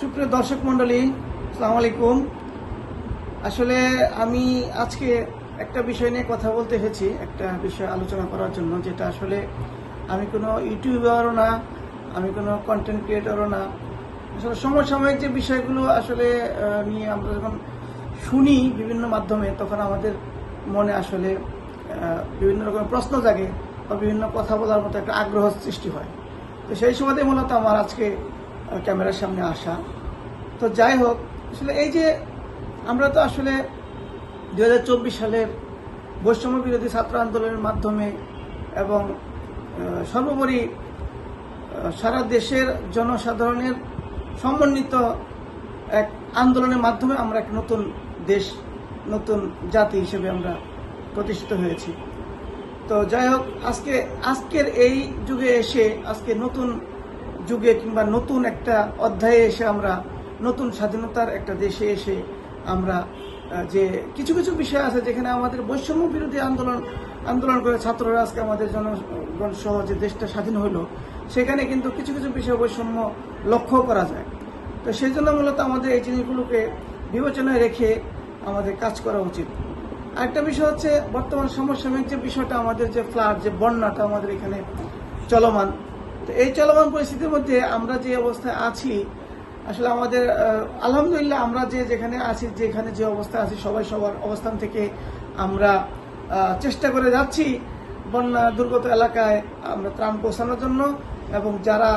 সুপ্রিয় দর্শক মন্ডলী আসসালামু আলাইকুম। আসলে আমি আজকে একটা বিষয় নিয়ে কথা বলতে এসেছি, একটা বিষয় আলোচনা করার জন্য, যেটা আসলে আমি কোনো ইউটিউবারও না, আমি কোনো কন্টেন্ট ক্রিয়েটরও না। আসলে সমসাময়িক যে বিষয়গুলো আসলে নিয়ে আমরা যখন শুনি বিভিন্ন মাধ্যমে, তখন আমাদের মনে আসলে বিভিন্ন রকম প্রশ্ন জাগে বা বিভিন্ন কথা বলার মতো একটা আগ্রহ সৃষ্টি হয়। তো সেই সময়তে মূলত আমার আজকে ক্যামেরার সামনে আসা। তো যাই হোক, আসলে এই যে আমরা তো আসলে দু হাজার চব্বিশ সালের বৈষম্য বিরোধী ছাত্র আন্দোলনের মাধ্যমে এবং সর্বোপরি সারা দেশের জনসাধারণের সমন্বিত এক আন্দোলনের মাধ্যমে আমরা এক নতুন দেশ, নতুন জাতি হিসেবে আমরা প্রতিষ্ঠিত হয়েছি। তো যাই হোক, আজকে, আজকের এই যুগে এসে, আজকে নতুন যুগে কিংবা নতুন একটা অধ্যায়ে এসে আমরা, নতুন স্বাধীনতার একটা দেশে এসে আমরা যে কিছু কিছু বিষয় আছে যেখানে আমাদের বৈষম্য বিরোধী আন্দোলন আন্দোলন করে ছাত্ররা আজকে আমাদের জনগণ সহ যে দেশটা স্বাধীন হলো সেখানে কিন্তু কিছু কিছু বিষয় বৈষম্য লক্ষ্য করা যায়। তো সেই জন্য মূলত আমাদের এই জিনিসগুলোকে বিবেচনায় রেখে আমাদের কাজ করা উচিত। আরেকটা বিষয় হচ্ছে বর্তমান সমসাময়িক যে বিষয়টা, আমাদের যে ফ্লাড, যে বন্যাটা আমাদের এখানে চলমান তো এই চলমান পরিস্থিতির মধ্যে আমরা যে অবস্থায় আছি, আসলে আমাদের আলহামদুলিল্লাহ আমরা যে যেখানে আছি, যেখানে যে অবস্থা আছি, সবাই সবার অবস্থান থেকে আমরা চেষ্টা করে যাচ্ছি বন্যা দুর্গত এলাকায় আমরা ত্রাণ পৌঁছানোর জন্য এবং যারা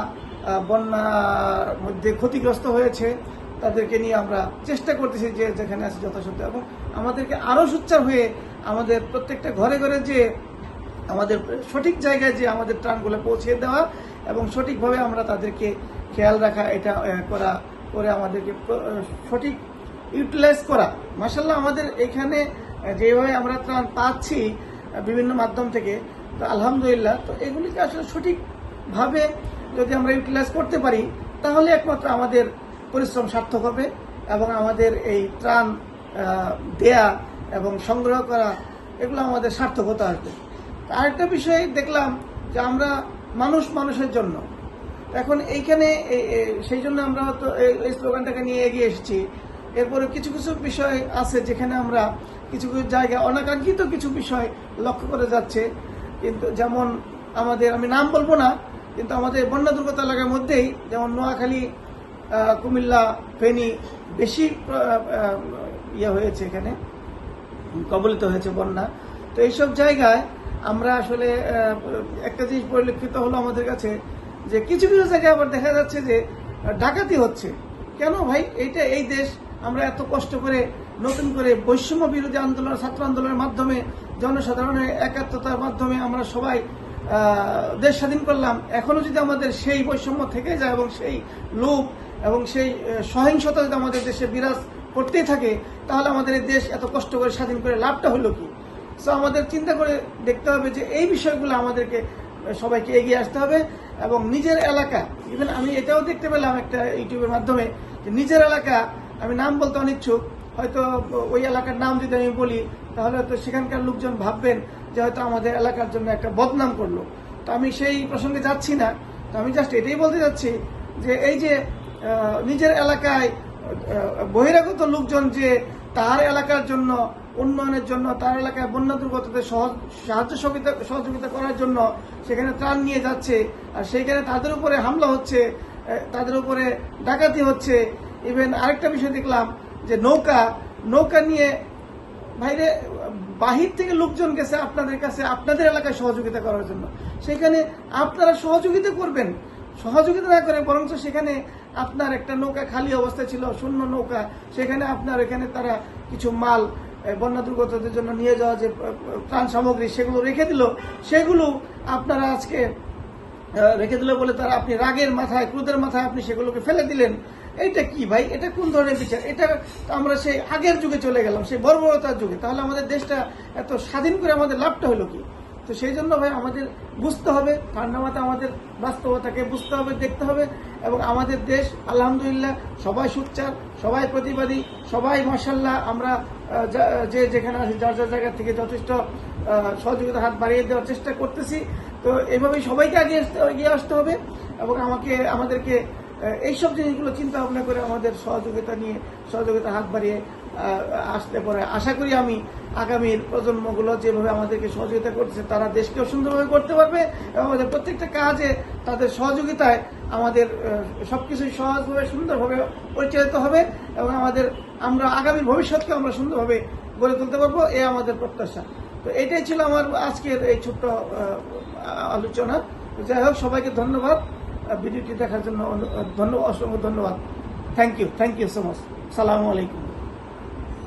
বন্যার মধ্যে ক্ষতিগ্রস্ত হয়েছে তাদেরকে নিয়ে আমরা চেষ্টা করতেছি যে যেখানে আছে যথাসাধ্য। এবং আমাদেরকে আরও সোচ্চার হয়ে আমাদের প্রত্যেকটা ঘরে ঘরে যে আমাদের সঠিক জায়গায় যে আমাদের ত্রাণগুলো পৌঁছে দেওয়া এবং সঠিকভাবে আমরা তাদেরকে খেয়াল রাখা, এটা করা, করে আমাদেরকে সঠিক ইউটিলাইজ করা। মাসাল্লাহ আমাদের এখানে যেভাবে আমরা ত্রাণ পাচ্ছি বিভিন্ন মাধ্যম থেকে, তো আলহামদুলিল্লাহ, তো এগুলিকে আসলে সঠিকভাবে যদি আমরা ইউটিলাইজ করতে পারি, তাহলে একমাত্র আমাদের পরিশ্রম সার্থক হবে এবং আমাদের এই ত্রাণ দেয়া এবং সংগ্রহ করা, এগুলো আমাদের সার্থকতা আসবে। আরেকটা বিষয় দেখলাম যে আমরা মানুষ মানুষের জন্য। এখন এইখানে এই- এই- সেই জন্য আমরা তো এই স্লোগানটাকে নিয়ে এগিয়ে এসেছি। এরপরে কিছু কিছু বিষয় আছে যেখানে আমরা কিছু কিছু জায়গায় অনাকাঙ্ক্ষিত কিছু বিষয় লক্ষ্য করে যাচ্ছে। কিন্তু যেমন আমাদের, আমি নাম বলব না, কিন্তু আমাদের বন্যা দুর্গত এলাকার মধ্যেই যেমন নোয়াখালী কুমিল্লা, ফেনী বেশি ইয়ে হয়েছে এখানে, কবলিত হয়েছে বন্যা। তো এইসব জায়গায় আমরা আসলে একটা জিনিস পরিলক্ষিত হলো আমাদের কাছে, যে কিছু কিছু জায়গায় আবার দেখা যাচ্ছে যে ডাকাতি হচ্ছে। কেন ভাই? এইটা এই দেশ, আমরা এত কষ্ট করে নতুন করে বৈষম্য বিরোধী আন্দোলন, ছাত্র আন্দোলনের মাধ্যমে, জনসাধারণের একাত্মতার মাধ্যমে আমরা সবাই দেশ স্বাধীন করলাম। এখনও যদি আমাদের সেই বৈষম্য থেকে যায় এবং সেই লোভ এবং সেই সহিংসতা যদি আমাদের দেশে বিরাজ করতেই থাকে, তাহলে আমাদের এই দেশ এত কষ্ট করে স্বাধীন করে লাভটা হলো কি? সো আমাদের চিন্তা করে দেখতে হবে যে এই বিষয়গুলো আমাদেরকে সবাইকে এগিয়ে আসতে হবে এবং নিজের এলাকা ইভেন আমি এটাও দেখতে পেলাম একটা ইউটিউবের মাধ্যমে, যে নিজের এলাকা, আমি নাম বলতে অনিচ্ছুক, হয়তো ওই এলাকার নাম যদি আমি বলি, তাহলে হয়তো সেখানকার লোকজন ভাববেন যে হয়তো আমাদের এলাকার জন্য একটা বদনাম করল। তো আমি সেই প্রসঙ্গে যাচ্ছি না। তো আমি জাস্ট এটাই বলতে যাচ্ছি যে এই যে নিজের এলাকায় বহিরাগত লোকজন যে তার এলাকার জন্য, উন্নয়নের জন্য, তার এলাকায় বন্যা দুর্গতদের সাহায্য সহযোগিতা করার জন্য সেখানে ত্রাণ নিয়ে যাচ্ছে। আর সেইখানে তাদের উপরে হামলা হচ্ছে তাদের উপরে ডাকাতি হচ্ছে। ইভেন আরেকটা বিষয় দেখলাম যে নৌকা নৌকা নিয়ে বাইরে, বাহির থেকে লোকজন গেছে আপনাদের কাছে, আপনাদের এলাকায় সহযোগিতা করার জন্য। সেখানে আপনারা সহযোগিতা করবেন। সহযোগিতা না করে বরঞ্চ সেখানে আপনার একটা নৌকা খালি অবস্থায় ছিল, শূন্য নৌকা, সেখানে আপনার এখানে তারা কিছু মাল বন্যা দুর্গতদের জন্য নিয়ে যাওয়া যে ত্রাণ সামগ্রী সেগুলো রেখে দিল। সেগুলো আপনারা আজকে রেখে দিল বলে তারা আপনি রাগের মাথায়, ক্রোধের মাথায় আপনি সেগুলোকে ফেলে দিলেন। এটা কি ভাই? এটা কোন ধরনের বিচার? এটা আমরা সেই আগের যুগে চলে গেলাম, সেই বর্বরতার যুগে। তাহলে আমাদের দেশটা এত স্বাধীন করে আমাদের লাভটা হলো কি? তো সেই জন্য ভাই আমাদের বুঝতে হবে ঠান্ডা মাথা আমাদের বাস্তবতাকে বুঝতে হবে দেখতে হবে এবং আমাদের দেশ আলহামদুলিল্লাহ সবাই সুচ্চার সবাই প্রতিবাদী সবাই মার্শাল্লাহ আমরা যা- যেখানে আছি যার যার জায়গা থেকে যথেষ্ট আহ, সহযোগিতার হাত বাড়িয়ে দেওয়ার চেষ্টা করতেছি। তো এইভাবেই সবাইকে আসতে- এগিয়ে আসতে হবে এবং আমাকে আমাদেরকে এইসব জিনিসগুলো চিন্তা ভাবনা করে আমাদের সহযোগিতা নিয়ে সহযোগিতা হাত বাড়িয়ে আসতে পারে। আশা করি আমি আগামীর প্রজন্মগুলো যেভাবে আমাদেরকে সহযোগিতা করছে তারা দেশকেও সুন্দরভাবে করতে পারবে এবং আমাদের প্রত্যেকটা কাজে তাদের সহযোগিতায় আমাদের আহ, সবকিছুই সহজভাবে সুন্দরভাবে পরিচালিত হবে এবং আমাদের আমরা আগামী ভবিষ্যৎকে আমরা সুন্দরভাবে গড়ে তুলতে পারব এ আমাদের প্রত্যাশা। তো এটাই ছিল আমার আজকের এই ছোট্ট আলোচনা। যাই হোক সবাইকে ধন্যবাদ। ভিডিওটি দেখার জন্য ধন্যবাদ অসংখ্য ধন্যবাদ। Thank you thank you so much সালামু আলাইকুম।